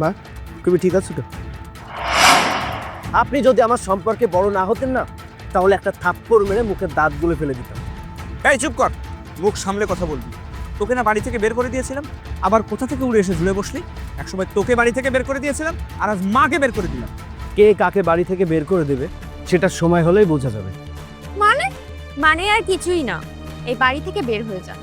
মা তুমি ঠিক আছো তো? আপনি যদি আমার সম্পর্কে বড় না হতেন না তাহলে একটা থাপ্পড় মেরে মুখের দাঁতগুলো ফেলে দিতাম। এই চুপ কর। মুখ সামলে কথা বলবি। তোকে না বাড়ি থেকে বের করে দিয়েছিলাম আবার কোথা থেকে উড়ে এসে ঝুলে বসলি? একসময় তোকে বাড়ি থেকে বের করে দিয়েছিলাম আর আজ মাকে বের করে দিলাম। কে কাকে বাড়ি থেকে বের করে দেবে সেটা সময় হলেই বোঝা যাবে। মানে? মানে আর কিছুই না। এই বাড়ি থেকে বের হয়ে যান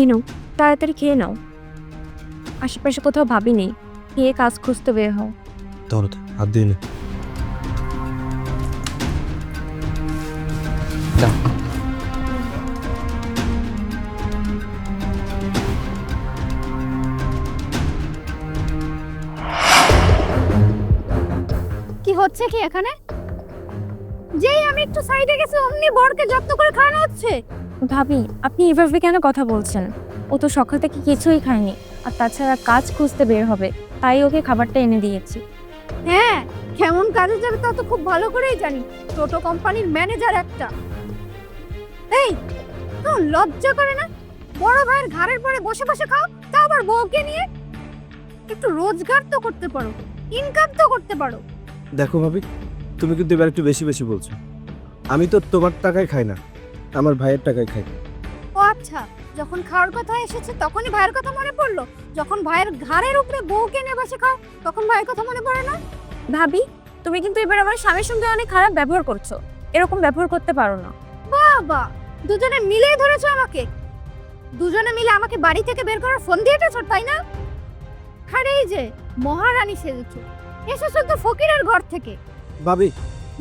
এই নাও তাড়াতাড়ি খেয়ে নাও। আশেপাশে কোথাও ভাবি নেই খেয়ে কাজ খুঁজতে বের হও। তাহলে হাত দিয়ে নে। কি হচ্ছে কি এখানে? যেই আমি একটু সাইডে গেছি অমনি বরকে যত্ন করে খাওয়ানো হচ্ছে। ভাবি আপনি এভাবে কেন কথা বলছেন? ও তো সকাল থেকে কিছুই খায়নি আর তাছাড়া কাজ খুঁজতে বের হবে তাই ওকে খাবারটা এনে দিয়েছি। হ্যাঁ কেমন কাজে যাবে তা তো খুব ভালো করেই জানি টোটো কোম্পানির ম্যানেজার একটা। এই তো লজ্জা করে না? বড় ভাইয়ের ঘাড়ের পরে বসে বসে খাও তা আবার বউকে নিয়ে? একটু রোজগার তো করতে পারো ইনকাম তো করতে পারো। দেখো ভাবি তুমি কিন্তু এবার একটু বেশি বেশি বলছো। আমি তো তোমার টাকায় খাই না। আমার ভাইয়ের টাকায় খাই। ও আচ্ছা যখন খাওয়ার কথা এসেছে তখনই ভাইয়ের কথা মনে পড়ল? যখন ভাইয়ের ঘাড়ের উপরে বউকে নিয়ে বসে খাও তখন ভাইয়ের কথা মনে পড়ে না? ভাবি তুমি কিন্তু এবার আমার স্বামীর সঙ্গে অনেক খারাপ ব্যবহার করছ। এরকম ব্যবহার করতে পারো না। বাবা দুজনে মিলেই ধরেছো আমাকে। দুজনে মিলে আমাকে বাড়ি থেকে বের করার ফোন দিয়েছ তাই না? আরে এই যে মহারানী সেজেছো। এসেছ তো ফকিরের ঘর থেকে। ভাবি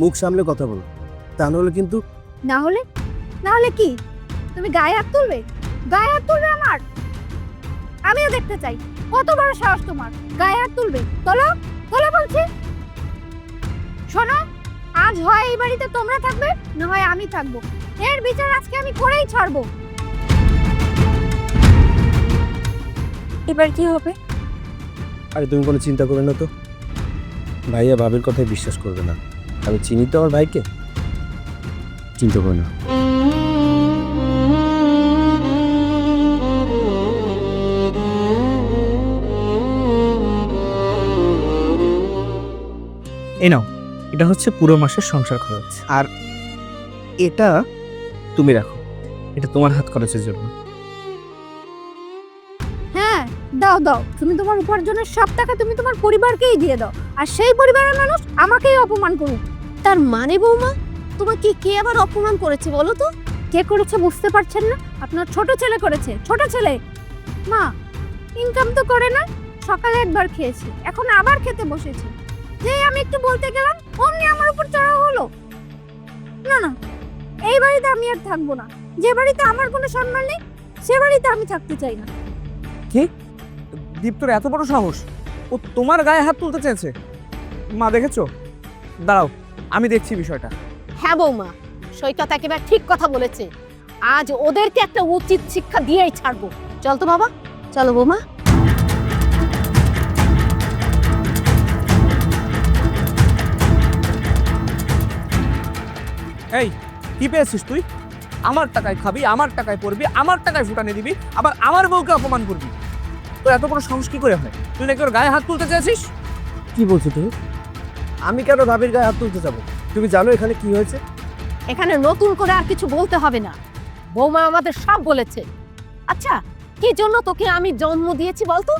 মুখ সামলে কথা বলো। তা নাহলে কিন্তু না হলে না হলে কি? তুমি গায়ে হাত তুলবে? গায়ে হাত তুলবে আমার? আমিও দেখতে চাই। কত বড় সাহস তোমার? গায়ে হাত তুলবে। চলো চলো বলছি। শোনো আজ হয় এই বাড়িতে তোমরা থাকবে না হয় আমি থাকব। এর বিচার আজকে আমি করেই ছাড়বো। এবার কি হবে? আরে তুমি কোনো চিন্তা করবে না তো। ভাইয়া ভাবির কথাই বিশ্বাস করবে না। আমি চিনি তো আমার ভাইকে? চিন্তা করবে না। এই নাও এটা হচ্ছে পুরো মাসের সংসার খরচ। আর এটা তুমি রাখো এটা তোমার হাত খরচের জন্য। হ্যাঁ দাও দাও তুমি তোমার উপার্জনের সব টাকা তুমি তোমার পরিবারকেই দিয়ে দাও আর সেই পরিবারের মানুষ আমাকেই অপমান করুক। তার মানে বৌমা তোমাকে কে আবার অপমান করেছে বলো তো? কে করেছে বুঝতে পারছেন না? আপনার ছোট ছেলে করেছে ছোট ছেলে। মা ইনকাম তো করে না সকালে একবার খেয়েছি এখন আবার খেতে বসেছি। যেই আমি একটু বলতে গেলাম অমনি আমার উপর চড়া হলো। না না এই বাড়িতে আমি আর থাকব না। যে বাড়িতে আমার কোনো সম্মান নেই সে বাড়িতে আমি থাকতে চাই না। দীপ্তর এত বড় সাহস? ও তোমার গায়ে হাত তুলতে চেয়েছে? মা দেখেছ? দাঁড়াও আমি দেখছি বিষয়টা। হ্যাঁ বৌমা সৈকত একেবারে ঠিক কথা বলেছে। আজ ওদেরকে একটা উচিত শিক্ষা দিয়েই ছাড়বো। চল তো বাবা। চলো বৌমা। এই কি পেয়েছিস তুই? আমার টাকায় খাবি আমার টাকায় পড়বি আমার টাকায় ফুটানি দিবি আবার আমার বউকে অপমান করবি। তোর এত বড় সাহস কি করে হয়? তুই নাকি ওর গায়ে হাত তুলতে চেয়েছিস? কি বলছো তুই আমি কেন ভাবির গায়ে হাত তুলতে যাব? তুমি জানো এখানে কি হয়েছে? এখানে নতুন করে আর কিছু বলতে হবে না। বৌমা আমাদের সব বলেছে। আচ্ছা কি জন্য তোকে আমি জন্ম দিয়েছি বলতো?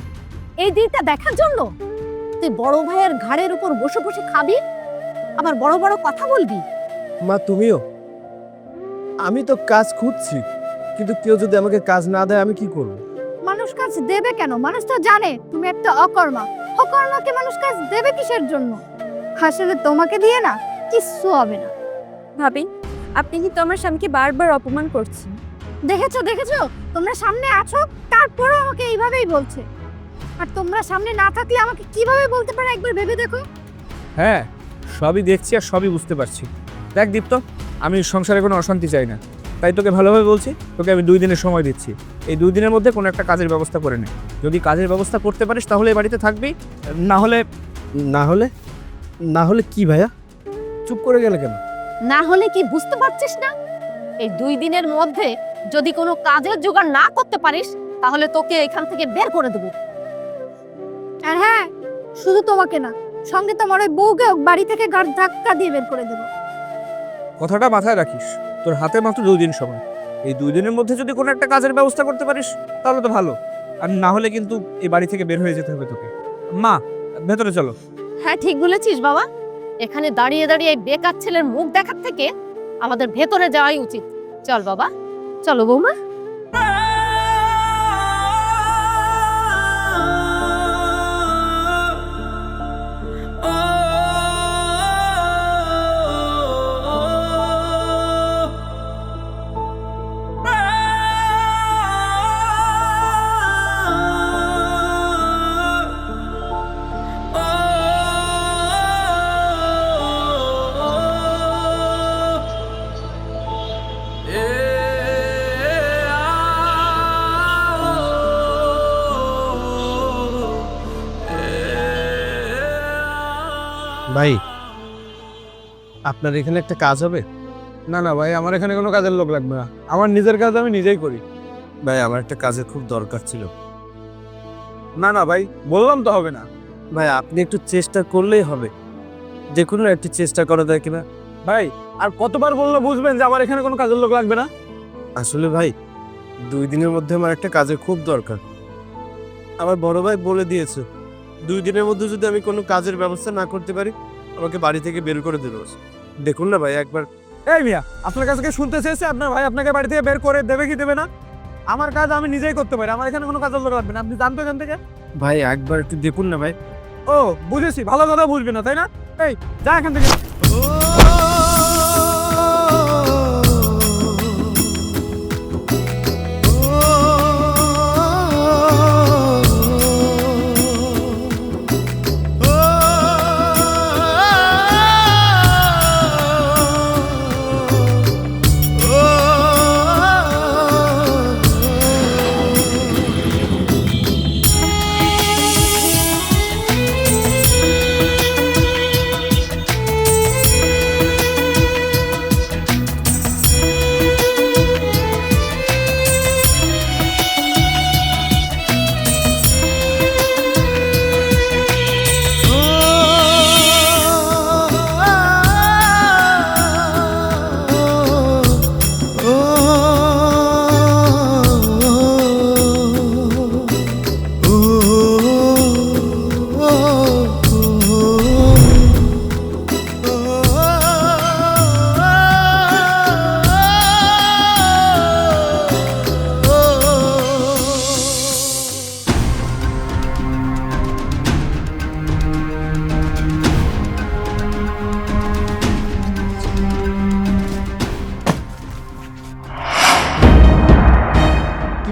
এই দিনটা দেখার জন্য? তুই বড় ভাইয়ের ঘাড়ের উপর বসে বসে খাবি আবার বড় বড় কথা বলবি? মা তুমিও? আমি তো কাজ খুঁজছি কিন্তু কেউ যদি আমাকে কাজ না দেয় আমি কি করব? মানুষ কাজ দেবে কেন? মানুষ তো জানে তুমি একটা অকর্মা। অকর্মাকে মানুষ কাজ দেবে কিসের জন্য? আসলে তোমাকে দিয়ে না কিচ্ছু হবে না। ভাবি আপনি কিন্তু আমার স্বামীকে বারবার অপমান করছেন। দেখেছ দেখেছ? তোমরা সামনে আছো তারপরেও আমাকে এইভাবেই বলছে। আর তোমরা সামনে না থাকলে আমাকে কীভাবে বলতে পারে? একবার ভেবে দেখো। হ্যাঁ সবই দেখছি আর সবই বুঝতে পারছি। দেখ দীপ্ত আমি সংসারে কোনো অশান্তি চাই না। তাই তোকে ভালোভাবে বলছি তোকে আমি দুই দিনের সময় দিচ্ছি। এই দুই দিনের মধ্যে কোনো একটা কাজের ব্যবস্থা করে নে। যদি কাজের ব্যবস্থা করতে পারিস তাহলে এই বাড়িতে থাকবি। না হলে না হলে? না হলে কি ভাইয়া? চুপ করে গেলে কেন? না হলে কি বুঝতে পারছিস না? এই দুই দিনের মধ্যে যদি কোনো কাজের জোগাড় না করতে পারিস তাহলে তোকে এখান থেকে বের করে দেবো। আর হ্যাঁ শুধু তোমাকে না সঙ্গে তোমার ওই বউকে বাড়ি থেকে গাড় ধাক্কা দিয়ে বের করে দেবো। কথাটা মাথায় রাখিস। তোর হাতে মাত্র দুই দিন সময়। এই দুই দিনের মধ্যে যদি কোনো একটা কাজের ব্যবস্থা করতে পারিস, তাহলে তো ভালো। আর না হলে কিন্তু এই বাড়ি থেকে বের হয়ে যেতে হবে তোকে। মা, ভেতরে চলো। হ্যাঁ ঠিক বলেছিস বাবা। এখানে দাঁড়িয়ে দাঁড়িয়ে এই বেকার ছেলের মুখ দেখার থেকে আমাদের ভেতরে যাওয়াই উচিত। চল বাবা। চলো বৌমা। আপনার এখানে একটা কাজ হবে? না না ভাই আমার এখানে কোনো কাজের লোক লাগবে না। আমার নিজের কাজ আমি নিজেই করি। ভাই আমার একটা কাজের খুব দরকার ছিল। না না ভাই বললাম তো হবে না। ভাই আপনি একটু চেষ্টা করলেই হবে। যে কোনো একটু চেষ্টা করা যায় কিনা। ভাই আর কতবার বললে বুঝবেন যে আমার এখানে কোনো কাজের লোক লাগবে না? আসলে ভাই দুই দিনের মধ্যে আমার একটা কাজের খুব দরকার। আমার বড় ভাই বলে দিয়েছে দুই দিনের মধ্যে যদি আমি কোনো কাজের ব্যবস্থা না করতে পারি আমাকে বাড়ি থেকে বের করে দিল। দেখুন না ভাই একবার। এই মিয়া আপনার কাছে শুনতে চেয়েছে আপনার ভাই আপনাকে বাড়ি থেকে বের করে দেবে কি দেবে না? আমার কাজ আমি নিজেই করতে পারি আমার এখানে কোনো কাজ লাগবে না। আপনি জানতো এখান থেকে? ভাই একবার একটু দেখুন না ভাই। ও বুঝেছি ভালো কথা বুঝবে না তাই না? এই যা এখান থেকে।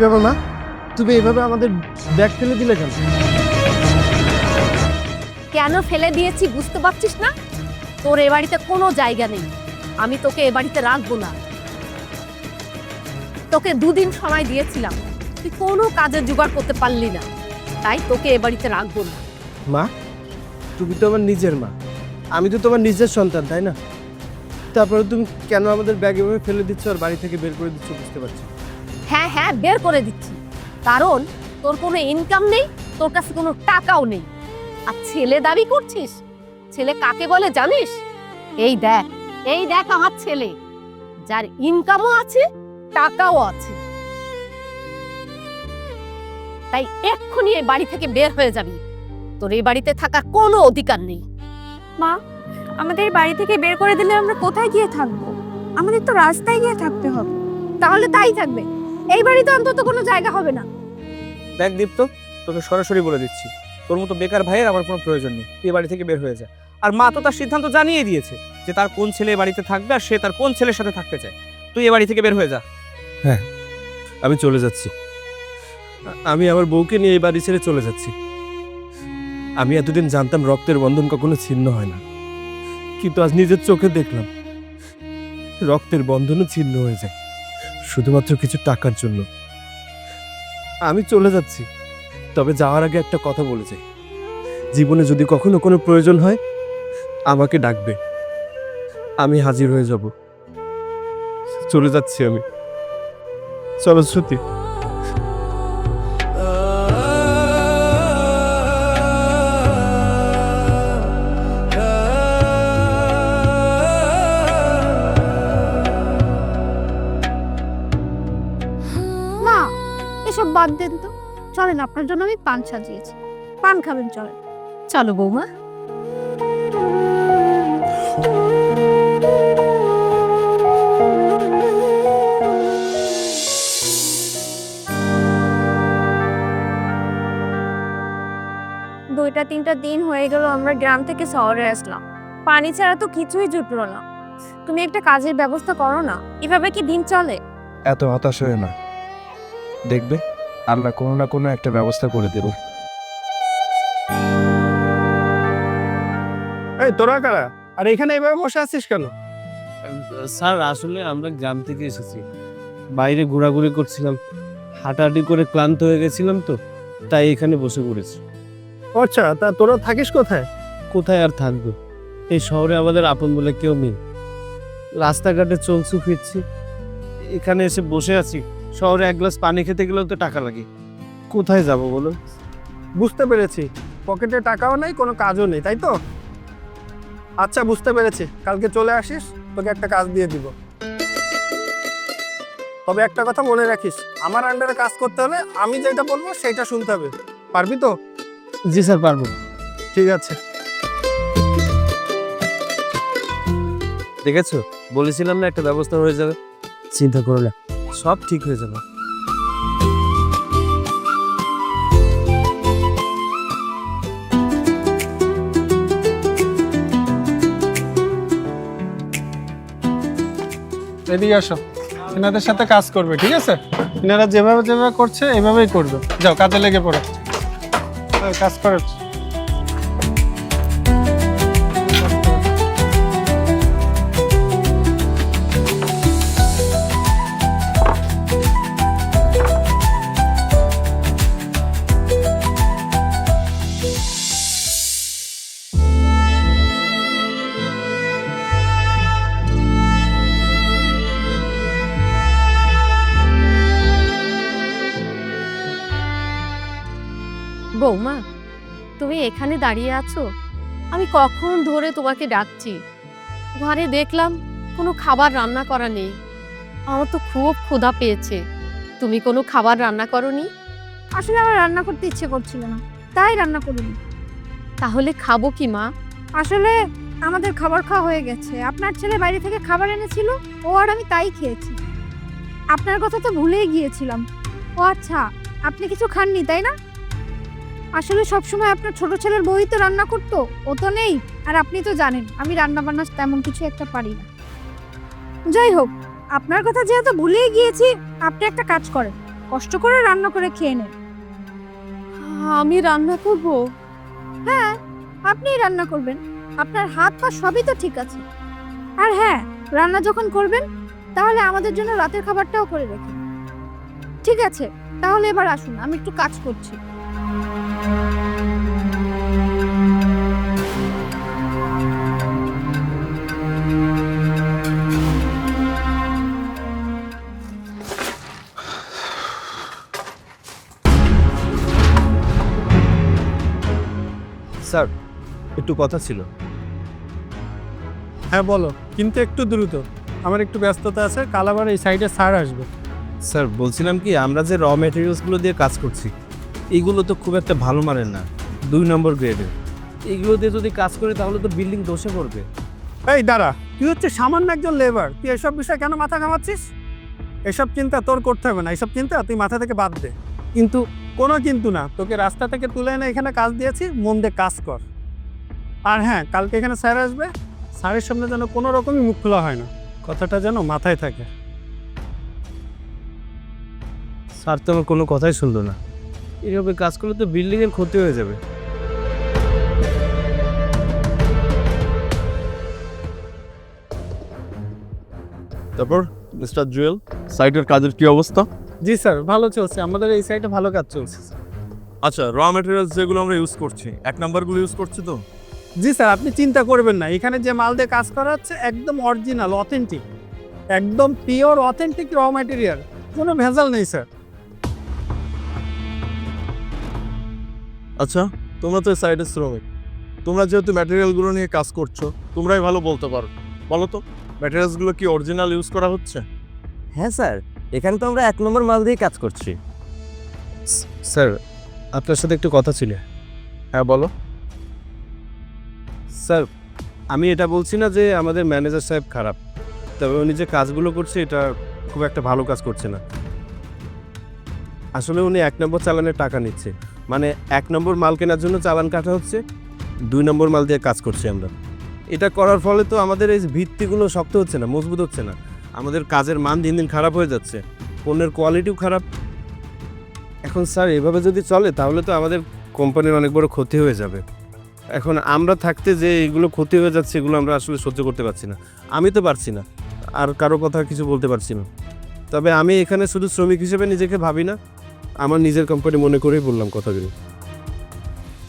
ব্যাপার মা তুমি এইভাবে আমাদের ব্যাগ ফেলে দিলে কেন? কেন ফেলে দিয়েছি বুঝতে পারছিস না? তোর এ বাড়িতে কোনো জায়গা নেই। আমি তোকে এ বাড়িতে রাখব না। তোকে দুদিন সময় দিয়েছিলাম। তুই কোনো কাজে জোগাড় করতে পারলি না। তাই তোকে এ বাড়িতে রাখব না। মা তুমি তো আমার নিজের মা। আমি তো তোমার নিজের সন্তান তাই না? তারপরে তুমি কেন আমাদের ব্যাগ এভাবে ফেলে দিচ্ছ আর বাড়ি থেকে বের করে দিচ্ছ বুঝতে পারছি না। হ্যাঁ হ্যাঁ বের করে দিচ্ছি। কারণ তোর কোনো ইনকাম নেই তোর কাছে কোনো টাকাও নেই। আর ছেলে দাবি করছিস? ছেলে কাকে বলে জানিস? এই দেখ এই দেখ আমার ছেলে। যার ইনকামও আছে টাকাও আছে। তাই এক্ষুনি এই বাড়ি থেকে বের হয়ে যাবি। তোর এই বাড়িতে থাকার কোনো অধিকার নেই। মা আমাদের বাড়ি থেকে বের করে দিলে আমরা কোথায় গিয়ে থাকব? আমাদের তো রাস্তায় গিয়ে থাকতে হবে। তাহলে তাই থাকবে। এই বাড়িতে অন্তত কোনো জায়গা হবে না। দেখ দীপ্ত তোকে সরাসরি বলে দিচ্ছি। তোর মতো বেকার ভাইয়ের আমার কোনো প্রয়োজন নেই। তুই এ বাড়ি থেকে বের হয়ে যা। আর মা তো তার সিদ্ধান্ত জানিয়ে দিয়েছে যে তার কোন ছেলে বাড়িতে থাকবে আর সে তার কোন ছেলের সাথে থাকতে চায়। তুই এ বাড়ি থেকে বের হয়ে যা। হ্যাঁ আমি চলে যাচ্ছি। আমি আমার বউকে নিয়ে এই বাড়ি ছেড়ে চলে যাচ্ছি। আমি এতদিন জানতাম রক্তের বন্ধন কখনো ছিন্ন হয় না। কিন্তু আজ নিজের চোখে দেখলাম রক্তের বন্ধনও ছিন্ন হয়ে যায়। শুধুমাত্র কিছু টাকার জন্য। আমি চলে যাচ্ছি, তবে যাওয়ার আগে একটা কথা বলে যাই। জীবনে যদি কখনো কোনো প্রয়োজন হয়, আমাকে ডাকবে। আমি হাজির হয়ে যাব। চলে যাচ্ছি আমি। চলো, শ্রুতি। চলেন আপনার জন্য আমি পান সাজিয়েছি। পান খাবেন চলেন। চলো বৌমা। দুইটা তিনটা দিন হয়ে গেল আমরা গ্রাম থেকে শহরে আসলাম। পানি ছাড়া তো কিছুই জুটলো না। তুমি একটা কাজের ব্যবস্থা করো না। এভাবে কি দিন চলে? এত হতাশ হয়ে না। দেখবে? আল্লাহ কোনো না কোনো একটা ব্যবস্থা করে দেব। এই তোরা কারা? আর এখানে এভাবে বসে আছিস কেন? স্যার আসলে আমরা গ্রাম থেকে এসেছি। বাইরে ঘোরাঘুরি করছিলাম। হাঁটাহাঁটি করে ক্লান্ত হয়ে গেছিলাম তো তাই এখানে বসে পড়েছি। আচ্ছা তা তোরা থাকিস কোথায়? কোথায় আর থাকব? এই শহরে আমাদের আপন বলে কেউ নেই। রাস্তাঘাটে চলছু ফিরছি। এখানে এসে বসে আছি। শহরে এক গ্লাস পানি খেতে গেলেও তো টাকা লাগে। কোথায় যাব বলো? বুঝতে পেরেছি। পকেটে টাকাও নেই কোনো কাজও নেই তাই তো? আচ্ছা বুঝতে পেরেছি। কালকে চলে আসিস তোকে একটা কাজ দিয়ে দিব। তবে একটা কথা মনে রাখিস আমার আন্ডারে কাজ করতে হলে আমি যেটা বলব সেটা শুনতে হবে। পারবি তো? জি স্যার পারব। ঠিক আছে। দেখেছ? বলেছিলাম না একটা ব্যবস্থা হয়ে যাবে? চিন্তা করো না। সব ঠিক হয়ে যাবে। এদিকে আসো। এনাদের সাথে কাজ করবে, ঠিক আছে? এনারা যেভাবে যেভাবে করছে এভাবেই করবে। যাও, কাজে লেগে পড়ো। কাজ করো। বৌমা তুমি এখানে দাঁড়িয়ে আছো? আমি কখন ধরে তোমাকে ডাকছি? ঘরে দেখলাম কোনো খাবার রান্না করা নেই। আমার তো খুব ক্ষুধা পেয়েছে। তুমি কোনো খাবার রান্না করনি? আসলে আমার রান্না করতে ইচ্ছে করছিল না। তাই রান্না করিনি। তাহলে খাব কি মা? আসলে আমাদের খাবার খাওয়া হয়ে গেছে। আপনার ছেলে বাইরে থেকে খাবার এনেছিল ও আর আমি তাই খেয়েছি। আপনার কথা তো ভুলেই গিয়েছিলাম। ও আচ্ছা আপনি কিছু খাননি তাই না? আসলে সবসময় আপনার ছোট ছেলের বই তো রান্না করতো ও তো নেই। আর আপনি তো জানেন আমি রান্না বান্না তেমন কিছু একটা পারি না। যাই হোক আপনার কথা যেহেতু ভুলেই গিয়েছি আপনি একটা কাজ করেন কষ্ট করে রান্না করে খেয়ে নেন। আমি রান্না করব? হ্যাঁ আপনিই রান্না করবেন আপনার হাত পা সবই তো ঠিক আছে। আর হ্যাঁ রান্না যখন করবেন তাহলে আমাদের জন্য রাতের খাবারটাও করে রেখে ঠিক আছে তাহলে এবার আসুন আমি একটু কাজ করছি। স্যার একটু কথা ছিল। হ্যাঁ বলো কিন্তু একটু দ্রুত। আমার একটু ব্যস্ততা আছে কাল আবার এই সাইডে স্যার আসবে। স্যার বলছিলাম কি আমরা যে র মেটেরিয়ালসগুলো দিয়ে কাজ করছি এইগুলো তো খুব একটা ভালো মানের না দুই নম্বর গ্রেডের এইগুলো দিয়ে যদি কাজ করি তাহলে তো বিল্ডিং ধসে পড়বে। এই দাঁড়া তুই হচ্ছে সামান্য একজন লেবার তুই এসব বিষয়ে কেন মাথা ঘামাচ্ছিস? এসব চিন্তা তোর করতে হবে না এসব চিন্তা তুই মাথা থেকে বাদ দে। কিন্তু কোনো কিন্তু না। তোকে রাস্তা থেকে তুলে এনে এখানে কাজ দিয়েছি মন দিয়ে কাজ কর। আর হ্যাঁ কালকে এখানে স্যার আসবে স্যারের সামনে যেন কোনো রকমই মুখ খোলা হয় না। কথাটা যেন মাথায় থাকে। স্যার তো আমার কোনো কথাই শুনলো না। এইভাবে কাজ করলে তো বিল্ডিংয়ের ক্ষতি হয়ে যাবে। তারপর মিস্টার জুয়েল সাইটের কাজের কি অবস্থা? জি স্যার ভালো চলছে। আমাদের এই সাইডে ভালো কাজ চলছে স্যার। আচ্ছা র ম্যাটেরিয়ালস যেগুলো আমরা ইউজ করছি এক নাম্বারগুলো ইউজ করছি তো? জি স্যার আপনি চিন্তা করবেন না। এখানে যে মাল দিয়ে কাজ করা হচ্ছে একদম অরিজিনাল অথেন্টিক একদম পিওর অথেন্টিক র ম্যাটেরিয়াল কোনো ভেজাল নেই স্যার। আচ্ছা তোমরা তো সাইডের শ্রমিক। তোমরা যেহেতু ম্যাটেরিয়ালগুলো নিয়ে কাজ করছ তোমরাই ভালো বলতে পারো। বলো তো ম্যাটেরিয়ালসগুলো কি অরিজিনাল ইউজ করা হচ্ছে? হ্যাঁ স্যার। এখানে তো আমরা এক নম্বর মাল দিয়ে কাজ করছি। স্যার আপনার সাথে একটু কথা ছিল। হ্যাঁ বলো। স্যার আমি এটা বলছি না যে আমাদের ম্যানেজার সাহেব খারাপ তবে উনি যে কাজগুলো করছে এটা খুব একটা ভালো কাজ করছে না। আসলে উনি এক নম্বর চালানের টাকা নিচ্ছে মানে এক নম্বর মাল কেনার জন্য চালান কাটা হচ্ছে দুই নম্বর মাল দিয়ে কাজ করছি আমরা। এটা করার ফলে তো আমাদের এই ভিত্তিগুলো শক্ত হচ্ছে না মজবুত হচ্ছে না। আমাদের কাজের মান দিন দিন খারাপ হয়ে যাচ্ছে। পণ্যের কোয়ালিটিও খারাপ। এখন স্যার এভাবে যদি চলে তাহলে তো আমাদের কোম্পানির অনেক বড় ক্ষতি হয়ে যাবে। এখন আমরা থাকতে যে এগুলো ক্ষতি হয়ে যাচ্ছে এগুলো আমরা আসলে সহ্য করতে পারছি না। আমি তো পারছি না। আর কারও কথা কিছু বলতে পারছি না। তবে আমি এখানে শুধু শ্রমিক হিসেবে নিজেকে ভাবি না। আমার নিজের কোম্পানি মনে করেই বললাম কথাগুলো।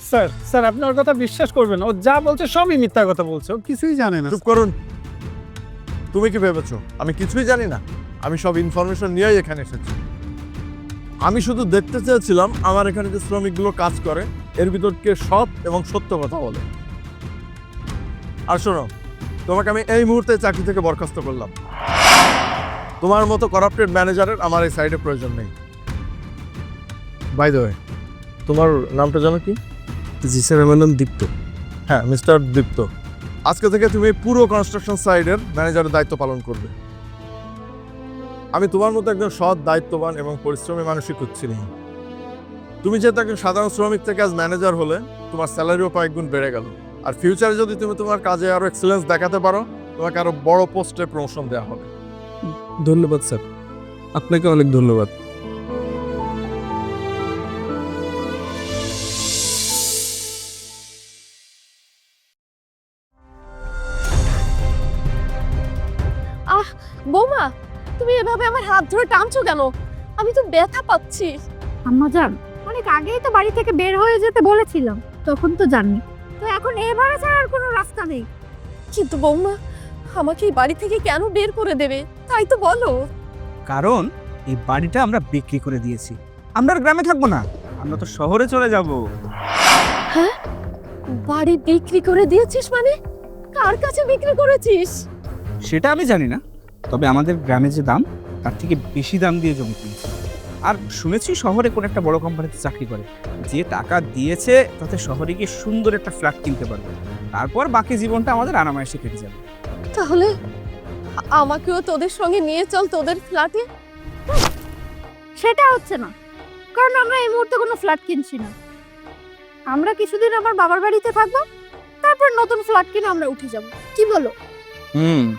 স্যার স্যার আপনি ওর কথা বিশ্বাস করবেন ও যা বলছে সবই মিথ্যা কথা বলছে। ও কিছুই জানে না চুপ করুন। তুমি কি ভেবেছো? আমি কিছুই জানি না। আমি সব ইনফরমেশন নিয়েই এখানে এসেছি। আমি শুধু দেখতে চেয়েছিলাম আমার এখানে যে শ্রমিকগুলো কাজ করে এর ভিতর কে সৎ এবং সত্য কথা বলে। আর শোনো তোমাকে আমি এই মুহূর্তে চাকরি থেকে বরখাস্ত করলাম। তোমার মতো করাপ্টেড ম্যানেজারের আমার এই সাইডে প্রয়োজন নেই। বাই দ্য ওয়ে তোমার নামটা জানো কি? জি স্যার আমার নাম দীপ্ত। হ্যাঁ মিস্টার দীপ্ত। আজকে থেকে তুমি পুরো কনস্ট্রাকশন সাইডের ম্যানেজারের দায়িত্ব পালন করবে। আমি তোমার মতো একজন সৎ, দায়িত্ববান এবং পরিশ্রমী মানুষই খুঁজছি না তুমি যেহেতু একজন সাধারণ শ্রমিক থেকে আজ ম্যানেজার হলে, তোমার স্যালারিও কয়েক গুণ বেড়ে গেল। আর ফিউচারে যদি তুমি তোমার কাজে আরও এক্সেলেন্স দেখাতে পারো, তোমাকে আরও বড় পোস্টে প্রমোশন দেওয়া হবে। ধন্যবাদ, স্যার। আপনাকে অনেক ধন্যবাদ। হাত ধরে টানছো কেন? আমি তো ব্যথা পাচ্ছি। আম্মা যান অনেক আগেই তো বাড়ি থেকে বের হয়ে যেতে বলেছিলাম তখন তো জানি তো এখন এবারে ছাড়া আর কোনো রাস্তা নেই। কিন্তু বৌমা আমাকে এই বাড়ি থেকে কেন বের করে দেবে? তাই তো বলো। কারণ এই বাড়িটা আমরা বিক্রি করে দিয়েছি। আমরা আর গ্রামে থাকব না। আমরা তো শহরে চলে যাব। হ্যাঁ? বাড়ি বিক্রি করে দিয়েছিস মানে? কার কাছে বিক্রি করেছিস? সেটা আমি জানি না। তবে আমাদের গ্রামে যে দাম তার থেকে বেশি দাম দিয়ে জমি কিনছি। আর শুনেছি শহরে কোনো একটা বড় কোম্পানিতে চাকরি করে। যে টাকা দিয়েছে তাতে শহরে গিয়ে সুন্দর একটা ফ্ল্যাট কিনতে পারবে। তারপর বাকি জীবনটা আমাদের আরামায়েশে কেটে যাবে। তাহলে আমাকেও তোদের সঙ্গে নিয়ে চল তোদের ফ্ল্যাটে সেটা হচ্ছে না। কারণ আমরা এই মুহূর্তে কোনো ফ্ল্যাট কিনছি না। আমরা কিছুদিন আমার বাবার বাড়িতে থাকব তারপর নতুন ফ্ল্যাট কিনে আমরা উঠে যাব। কি বলো? হুম।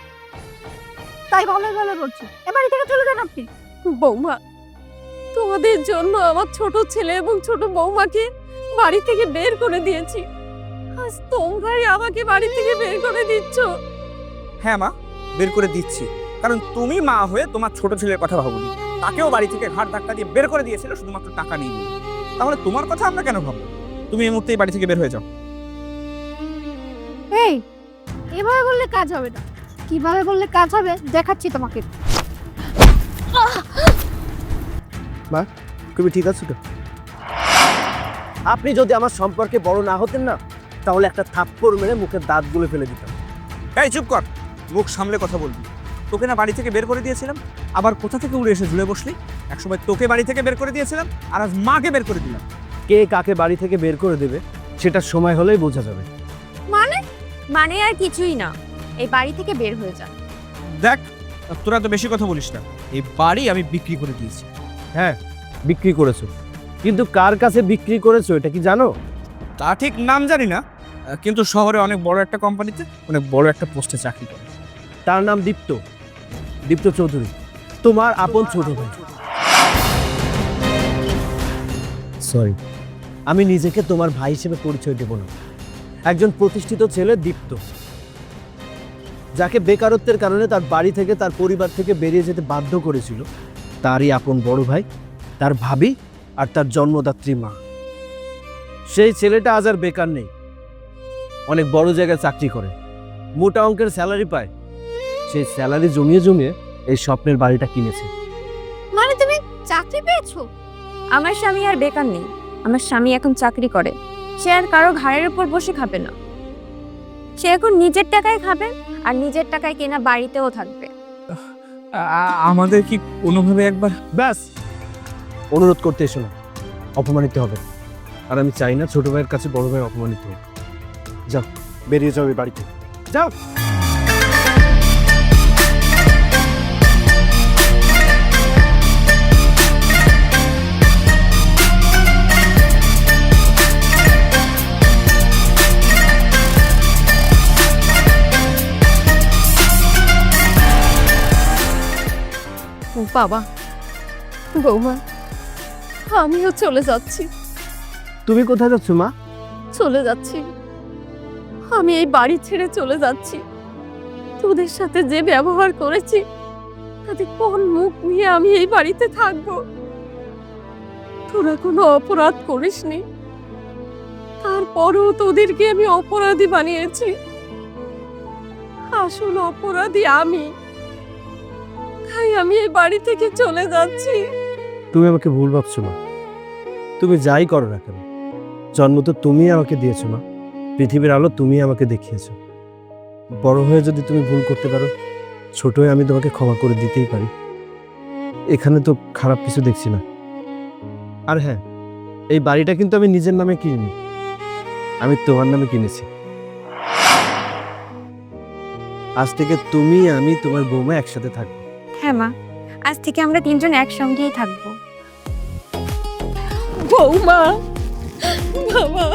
তাই ভালো ভালো করছি। এ বাড়ি থেকে চলে যান আপনি। বৌমা তোমাদের জন্য আমার ছোট ছেলে এবং ছোট বৌমাকে বাড়ি থেকে বের করে দিয়েছি। আজ তোমরাই আমাকে বাড়ি থেকে বের করে দিচ্ছ। হ্যাঁ মা বের করে দিচ্ছি। কারণ তুমি মা হয়ে তোমার ছোট ছেলের কথা ভাবনি। তাকেও বাড়ি থেকে ঘাট ধাক্কা দিয়ে বের করে দিয়েছিল শুধুমাত্র টাকা নিয়ে নিয়ে। তাহলে তোমার কথা আমরা কেন ভাববো? তুমি এই মুহূর্তেই বাড়ি থেকে বের হয়ে যাও। এই এভাবে বললে কাজ হবে না। কীভাবে বললে কাজ হবে দেখাচ্ছি তোমাকে। মা তুমি ঠিক আছো তো? আপনি যদি আমার সম্পর্কে বড় না হতেন না তাহলে একটা থাপ্পড় মেরে মুখের দাঁতগুলো ফেলে দিতাম। এই চুপ কর। মুখ সামলে কথা বলবি। তোকে না বাড়ি থেকে বের করে দিয়েছিলাম আবার কোথা থেকে উড়ে এসে ঝুলে বসলি? একসময় তোকে বাড়ি থেকে বের করে দিয়েছিলাম আর আজ মাকে বের করে দিলাম। কে কাকে বাড়ি থেকে বের করে দেবে সেটা সময় হলেই বোঝা যাবে। মানে? মানে আর কিছুই না। এই বাড়ি থেকে বের হয়ে যা। দেখ তোরা তো বেশি কথা বলিস না। এই বাড়ি আমি বিক্রি করে দিয়েছি। হ্যাঁ বিক্রি করেছ। কিন্তু কার কাছে বিক্রি করেছ এটা কি জানো? তা ঠিক নাম জানি না কিন্তু শহরে অনেক বড় একটা কোম্পানিতে অনেক বড় একটা পোস্টে চাকরি করে। তার নাম দীপ্ত দীপ্ত চৌধুরী। তোমার আপন ছোট ভাই। সরি আমি নিজেকে তোমার ভাই হিসেবে পরিচয় দেব না। একজন প্রতিষ্ঠিত ছেলে দীপ্ত। যাকে বেকারত্বের কারণে তার বাড়ি থেকে, তার পরিবার থেকে বেরিয়ে যেতে বাধ্য করেছিল, তারই আপন বড় ভাই, তার ভাবি আর তার জন্মদাত্রী মা। সেই ছেলেটা আজ আর বেকার নেই। অনেক বড় জায়গায় চাকরি করে। মোটা অঙ্কের স্যালারি পায়। সেই স্যালারি জমিয়ে জমিয়ে এই স্বপ্নের বাড়িটা কিনেছে। মানে তুমি চাকরি পেয়েছ? আমার স্বামী আর বেকার নেই। আমার স্বামী এখন চাকরি করে। সে আর কারও ঘাড়ের উপর বসে খাবে না। সে এখন নিজের টাকায় খাবে আর নিজের টাকায় কেনা বাড়িতেও থাকবে। আমাদের কি কোনোভাবে একবার? ব্যাস! অনুরোধ করতে এসো না। অপমানিত হবে। আর আমি চাই না ছোট ভাইয়ের কাছে বড় ভাই অপমানিত হোক। যাও বেরিয়ে যাও এই বাড়িতে। যাও! বাবা বৌমা আমিও চলে যাচ্ছি। তুমি কোথায় যাচ্ছ মা? চলে যাচ্ছি। আমি এই বাড়ি ছেড়ে চলে যাচ্ছি। তোদের সাথে যে ব্যবহার করেছি তাতে কোন মুখ নিয়ে আমি এই বাড়িতে থাকব? তোরা কোনো অপরাধ করিসনি। তারপরও তোদেরকে আমি অপরাধী বানিয়েছি। আসল অপরাধী আমি। তাই আমি এই বাড়ি থেকে চলে যাচ্ছি। তুমি আমাকে ভুল ভাবছ না তুমি যাই করো না কেন? জন্ম তো তুমি আমাকে দিয়েছ না পৃথিবীর আলো তুমি আমাকে দেখিয়েছো। বড় হয়ে যদি তুমি ভুল করতে পারো, ছোট হয়ে আমি তোমাকে ক্ষমা করে দিতেই পারি। এখানে তো খারাপ কিছু দেখছি না। আর হ্যাঁ এই বাড়িটা কিন্তু আমি নিজের নামে কিনিনি। আমি তোমার নামে কিনেছি। আজ থেকে তুমি আমি তোমার বৌমা একসাথে থাকব। হ্যাঁ মা। আজ থেকে আমরা তিনজন একসঙ্গেই থাকব। বৌমা বাবা